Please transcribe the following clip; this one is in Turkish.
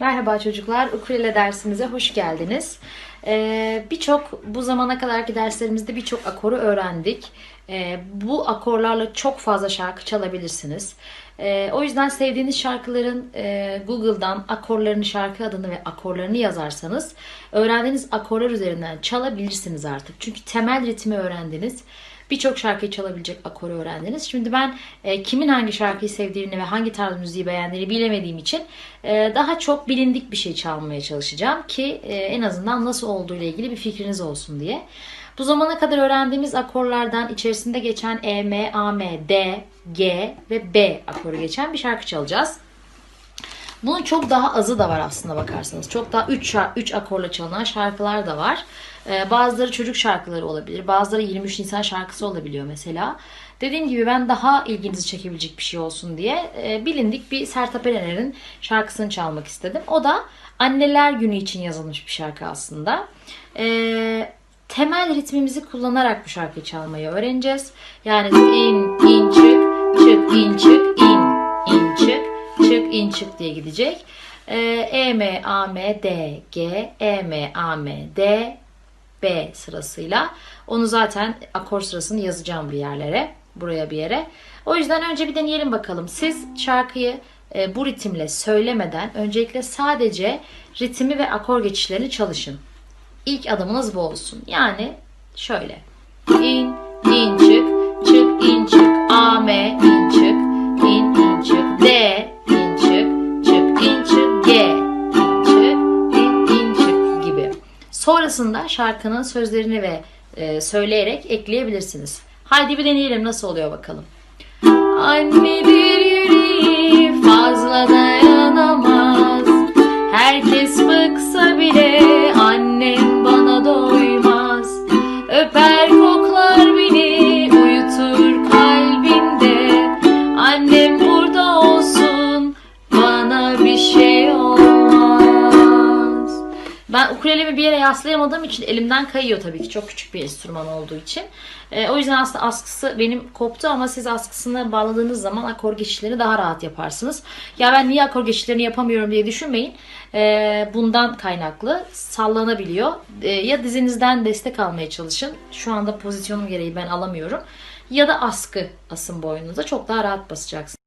Merhaba çocuklar, ukulele dersimize hoş geldiniz. Ee, birçok bu zamana kadarki derslerimizde birçok akoru öğrendik. Ee, bu akorlarla çok fazla şarkı çalabilirsiniz. Ee, o yüzden sevdiğiniz şarkıların e, Google'dan akorlarını, şarkı adını ve akorlarını yazarsanız öğrendiğiniz akorlar üzerinden çalabilirsiniz artık. Çünkü temel ritmi öğrendiniz. Birçok şarkıyı çalabilecek akoru öğrendiniz. Şimdi ben e, kimin hangi şarkıyı sevdiğini ve hangi tarz müziği beğendiğini bilemediğim için e, daha çok bilindik bir şey çalmaya çalışacağım ki e, en azından nasıl olduğu ile ilgili bir fikriniz olsun diye. Bu zamana kadar öğrendiğimiz akorlardan içerisinde geçen E, M, A, M, D, G ve B akoru geçen bir şarkı çalacağız. Bunun çok daha azı da var aslında bakarsanız. Çok daha 3 3 akorla çalınan şarkılar da var. Ee, bazıları çocuk şarkıları olabilir. Bazıları 23 Nisan şarkısı olabiliyor mesela. Dediğim gibi ben daha ilginizi çekebilecek bir şey olsun diye e, bilindik bir Sertab Erener'in şarkısını çalmak istedim. O da Anneler Günü için yazılmış bir şarkı aslında. Ee, temel ritmimizi kullanarak bu şarkıyı çalmayı öğreneceğiz. Yani in, in, çık, çık, in, çık, in, in, çık, çık, in, çık diye gidecek. Ee, E, M, A, M, D, G, E, M, A, M, D, B sırasıyla. Onu zaten akor sırasını yazacağım bir yerlere. Buraya bir yere. O yüzden önce bir deneyelim bakalım. Siz şarkıyı e, bu ritimle söylemeden öncelikle sadece ritmi ve akor geçişlerini çalışın. İlk adımınız bu olsun. Yani şöyle. İn, Sonrasında şarkının sözlerini ve e, söyleyerek ekleyebilirsiniz. Haydi bir deneyelim nasıl oluyor bakalım. Annedir Ben ukulelemi bir yere yaslayamadığım için elimden kayıyor tabii ki. Çok küçük bir enstrüman olduğu için. Ee, o yüzden aslında askısı benim koptu ama siz askısını bağladığınız zaman akor geçişlerini daha rahat yaparsınız. Ya ben niye akor geçişlerini yapamıyorum diye düşünmeyin. Ee, bundan kaynaklı sallanabiliyor. Ee, ya dizinizden destek almaya çalışın. Şu anda pozisyonum gereği ben alamıyorum. Ya da askı asın boynunuza çok daha rahat basacaksınız.